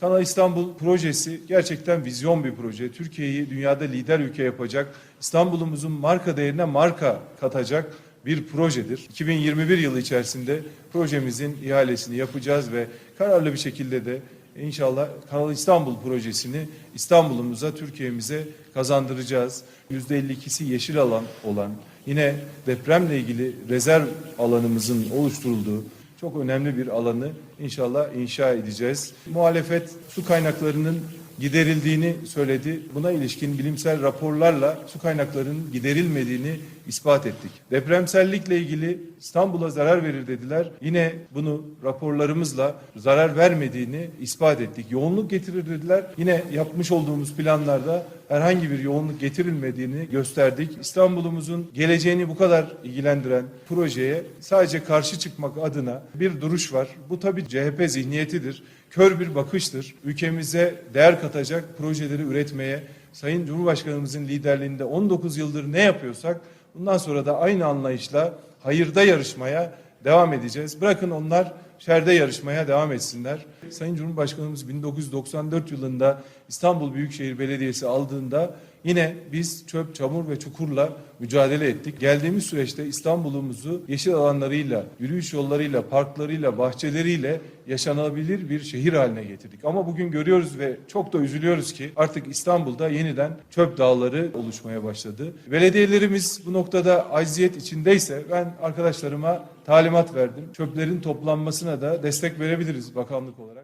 Kanal İstanbul projesi gerçekten vizyon bir proje. Türkiye'yi dünyada lider ülke yapacak, İstanbul'umuzun marka değerine marka katacak bir projedir. 2021 yılı içerisinde projemizin ihalesini yapacağız ve kararlı bir şekilde de İnşallah Kanal İstanbul projesini İstanbul'umuza, Türkiye'mize kazandıracağız. %52'si yeşil alan olan, yine depremle ilgili rezerv alanımızın oluşturulduğu çok önemli bir alanı inşallah inşa edeceğiz. Muhalefet su kaynaklarının giderildiğini söyledi. Buna ilişkin bilimsel raporlarla su kaynaklarının giderilmediğini ispat ettik. Depremsellikle ilgili İstanbul'a zarar verir dediler. Yine bunu raporlarımızla zarar vermediğini ispat ettik. Yoğunluk getirir dediler. Yine yapmış olduğumuz planlarda herhangi bir yoğunluk getirilmediğini gösterdik. İstanbul'umuzun geleceğini bu kadar ilgilendiren projeye sadece karşı çıkmak adına bir duruş var. Bu tabii CHP zihniyetidir. Kör bir bakıştır. Ülkemize değer katacak projeleri üretmeye Sayın Cumhurbaşkanımızın liderliğinde 19 yıldır ne yapıyorsak bundan sonra da aynı anlayışla hayırda yarışmaya devam edeceğiz. Bırakın onlar şerde yarışmaya devam etsinler. Sayın Cumhurbaşkanımız 1994 yılında İstanbul Büyükşehir Belediyesi aldığında yine biz çöp, çamur ve çukurla mücadele ettik. Geldiğimiz süreçte İstanbul'umuzu yeşil alanlarıyla, yürüyüş yollarıyla, parklarıyla, bahçeleriyle yaşanabilir bir şehir haline getirdik. Ama bugün görüyoruz ve çok da üzülüyoruz ki artık İstanbul'da yeniden çöp dağları oluşmaya başladı. Belediyelerimiz bu noktada acziyet içindeyse ben arkadaşlarıma talimat verdim. Çöplerin toplanmasına da destek verebiliriz bakanlık olarak.